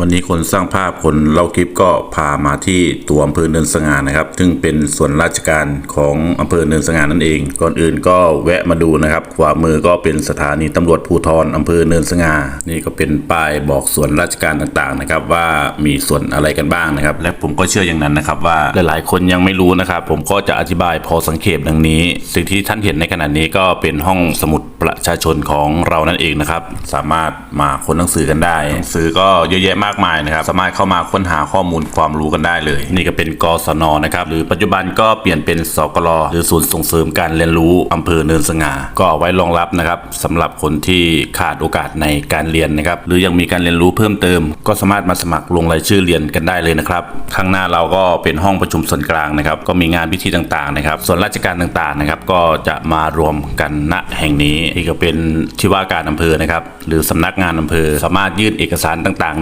วันนี้คนสร้างภาพคนเล่าคลิปก็พามาที่ตัวอำเภอเนินสง่านะครับ ซึ่งเป็นส่วนราชการของอำเภอเนินสง่านั่นเอง ก่อนอื่นก็แวะมาดูนะครับขวามือก็เป็นสถานีตำรวจภูธรอำเภอเนินสง่านี่ก็เป็นป้ายบอกส่วนราชการต่างๆนะครับ ว่ามีส่วนอะไรกันบ้างนะครับ และผมก็เชื่ออย่างนั้นนะครับ ว่าหลายๆ คนยังไม่รู้นะครับ ผมก็จะอธิบายพอสังเขปดังนี้ สิ่งที่ท่านเห็นในขณะนี้ก็เป็นห้องสมุดประชาชนของเรานั่นเองนะครับ สามารถมาค้นหนังสือกันได้หนังสือก็เยอะแยะมากมายนะครับ สามารถเข้ามาค้นหาข้อมูลความรู้กันได้เลย นี่ก็เป็นกศนนะครับหรือปัจจุบันก็เปลี่ยนเป็นสกลหรือศูนย์ส่งเสริมการเรียนรู้อำเภอเนินสง่าก็เอาไว้รองรับนะครับสำหรับคนที่ขาดโอกาสในการเรียนนะครับหรือยังมีการเรียนรู้เพิ่มเติม ก็สามารถมาสมัครลงรายชื่อเรียนกันได้เลยนะครับข้างหน้าเราก็เป็นห้องประชุมส่วนกลางนะครับก็มีงานพิธีต่างๆนะครับส่วนราชการต่างๆนะครับก็จะมารวมกันณแห่งนี้นี่ก็เป็นที่ว่าการอำเภอนะครับหรือสำนักงานอำเภอ สามารถยื่นเอกสารต่าง